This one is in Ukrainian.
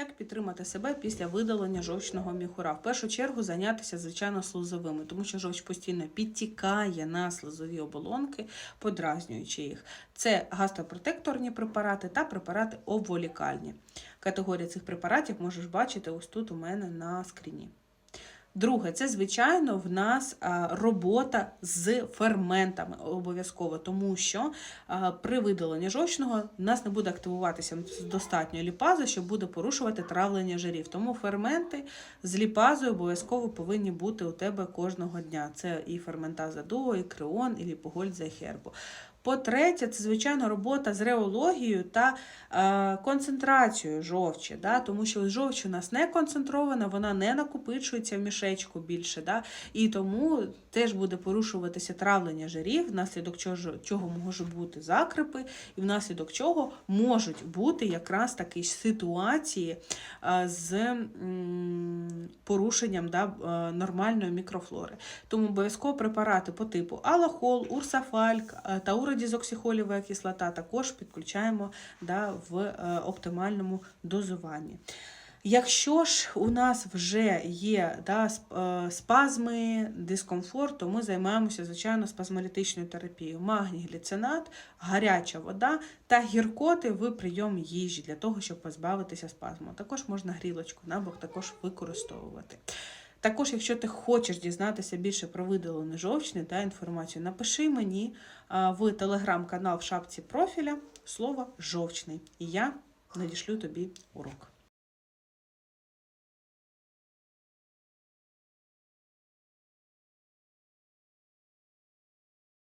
Як підтримати себе після видалення жовчного міхура? В першу чергу зайнятися, звичайно, слузовими, тому що жовч постійно підтікає на слизові оболонки, подразнюючи їх. Це гастропротекторні препарати та препарати обволікальні. Категорія цих препаратів можеш бачити ось тут у мене на скріні. Друге, це, звичайно, в нас робота з ферментами обов'язково, тому що при видаленні жовчного в нас не буде активуватися достатньо ліпази, що буде порушувати травлення жирів. Тому ферменти з ліпазою обов'язково повинні бути у тебе кожного дня. Це і ферментаза дуо, і креон, і ліпогольдза, і хербу. По-третє, це звичайно робота з реологією та е, концентрацією жовчі, да? тому що жовч у нас не концентрована, вона не накопичується в мішечку більше. Да? І тому теж буде порушуватися травлення жирів, внаслідок чого, чого можуть бути закрипи, і внаслідок чого можуть бути якраз такі ситуації е, з порушенням да, е, нормальної мікрофлори. Тому обов'язково препарати по типу алахол, урсафальк е, та уродізоксихолєва кислота також підключаємо да, в е, оптимальному дозуванні. Якщо ж у нас вже є да, е, спазми, дискомфорт, то ми займаємося, звичайно, спазмолітичною терапією. Магній гліцинат, гаряча вода та гіркоти в прийом їжі для того, щоб позбавитися спазму. Також можна грілочку на бок також використовувати. Також, якщо ти хочеш дізнатися більше про видалене жовчне та інформацію, напиши мені в телеграм-канал в шапці профіля слово жовчний, і я надішлю тобі урок.